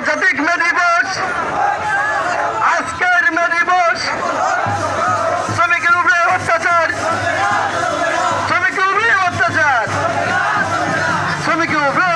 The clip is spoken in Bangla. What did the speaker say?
আন্তর্জাতিক মে দিবস আজকের মে দিবস শ্রমিকের উপরে অত্যাচার শ্রমিকের উপরে অত্যাচার শ্রমিকের উপরে